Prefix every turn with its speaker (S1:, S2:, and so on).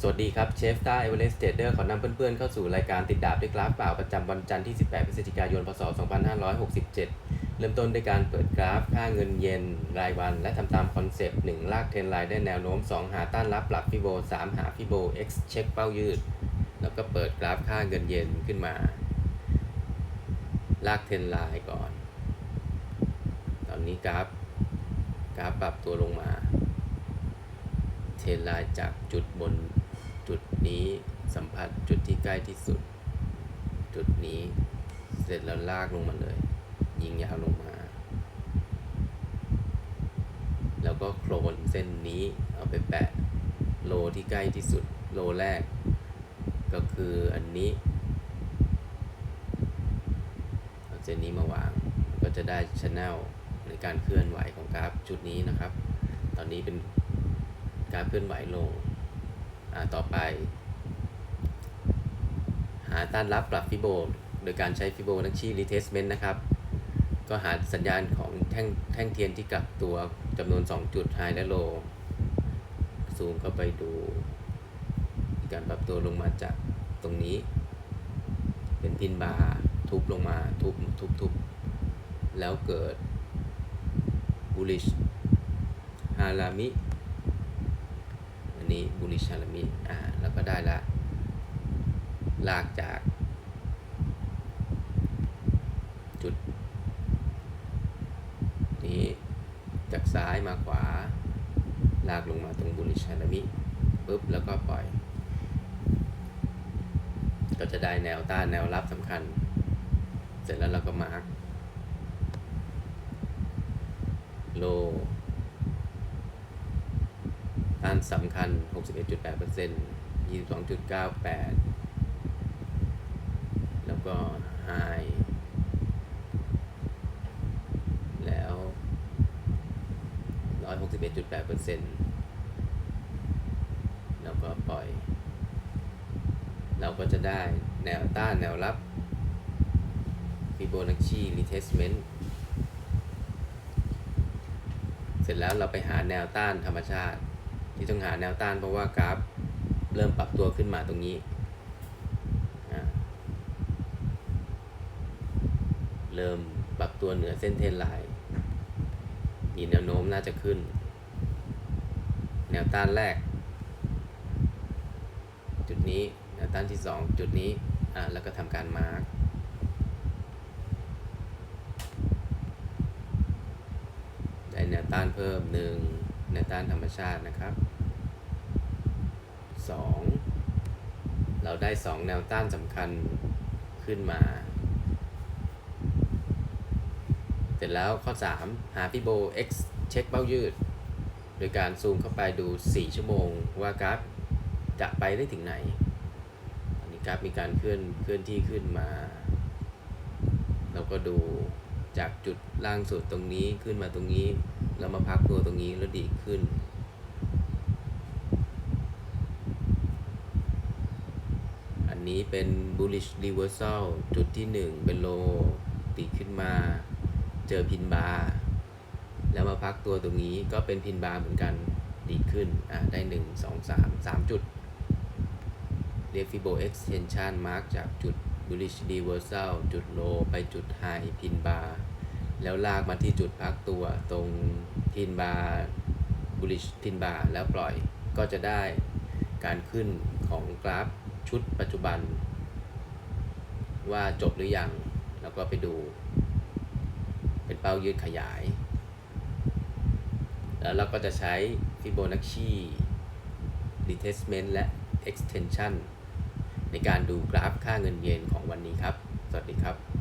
S1: สวัสดีครับเชฟต้าเอเวอเรสต์เทรดเดอร์ขอนำเพื่อนๆเข้าสู่รายการติดดาบด้วยกราฟเปล่าประจำวันจันทร์ที่ 18 พฤศจิกายน พศ 2567 เริ่มต้นด้วยการเปิดกราฟค่าเงินเยนรายวัน และทำตามคอนเซปต์ 1 ลากเทรนไลน์ได้แนวโน้ม 2 หาต้านรับปรับฟิโบ 3 หาฟิโบ X เช็คเป้ายืด แล้วก็เปิดกราฟค่าเงินเยนขึ้นมา ลากเทรนไลน์ก่อน ตอนนี้กราฟกราฟปรับตัวลงมา เทรนไลน์จากจุดบน จุดนี้สัมผัสจุดที่ใกล้ที่สุด จุดนี้เสร็จแล้วลากลงมาเลย ยิงยาวลงมา แล้วก็โคลนเส้นนี้เอาไปแปะโลที่ใกล้ที่สุด โลแรก ก็คืออันนี้เอาเส้นนี้มาวาง ก็จะได้ชแนลในการเคลื่อนไหวของกราฟชุดนี้นะครับ ตอนนี้เป็นกาฟเคลื่อนไหวลง ต่อไป หาต้านรับปรับฟิโบ โดยการใช้ฟิโบนัชชีรีเทสเมนต์นะครับ ก็หาสัญญาณของแท่งแท่งเทียนที่กลับตัวจำนวน 2 จุดไฮและโลซูมเข้าไปดู การปรับตัวลงมาจากตรงนี้ เป็นพินบาร์ทุบลงมาทุบทุบทุบแล้วเกิด bullish ฮารามิ นี้บุริชารมิอ่าแล้วก็ได้ละลากจาก จุด นี้จากซ้ายมาขวา ลากลงมาตรงบุริชารมิปุ๊บแล้วก็ปล่อย ก็จะได้แนวต้านแนวรับสำคัญ เสร็จแล้วเราก็มาร์กโล ต้านสำคัญ 61.8% 22.98 แล้วก็ High แล้ว 161.8%แล้วก็ปล่อย เราก็จะได้แนวต้านแนวรับ Fibonacci retracement เสร็จแล้วเราไปหาแนวต้านธรรมชาติ ที่ต้องหาแนวต้านเพราะว่ากราฟเริ่มปรับตัวขึ้นมาตรงนี้ เริ่มปรับตัวเหนือเส้นเทรนไลน์มีแนวโน้มน่าจะขึ้น แนวต้านแรก จุดนี้ แนวต้านที่สองจุดนี้ อ่าแล้วก็ทำการมาร์กได้แนวต้านเพิ่มหนึ่ง แนวต้านธรรมชาตินะครับ 2 เราได้ 2 แนวต้านสำคัญขึ้นมา เสร็จแล้วข้อ 3 หาฟิโบ x เช็คเป้ายืด โดยการซูมเข้าไปดู 4 ชั่วโมงว่ากราฟจะไปได้ถึงไหน อันนี้กราฟมีการเคลื่อนเคลื่อนที่ขึ้นมา เราก็ดู จากจุดล่างสุดตรงนี้ขึ้นมาตรงนี้ แล้วมาพักตัวตรงนี้แล้วดีขึ้น อันนี้เป็น bullish reversal จุดที่ 1 เป็นโลตีขึ้นมา เจอพินบาร์แล้วมาพักตัวตรงนี้ก็เป็นพินบาร์เหมือนกันดีขึ้น อ่าได้ 1 2 3 3 จุดเรียก Fibo extension mark จากจุด bullish reversal จุดโลไปจุด high พินบาร์แล้วลากมาที่จุดพักตัวตรงพินบาร์ bullish พินบาร์แล้วปล่อยก็จะได้การขึ้นของกราฟชุดปัจจุบัน ว่าจบหรือยัง แล้วก็ไปดู เป็นเป้ายืดขยาย แล้วเราก็จะใช้ Fibonacci retracement และ extension ในการดูกราฟค่าเงินเยนของวันนี้ครับ สวัสดีครับ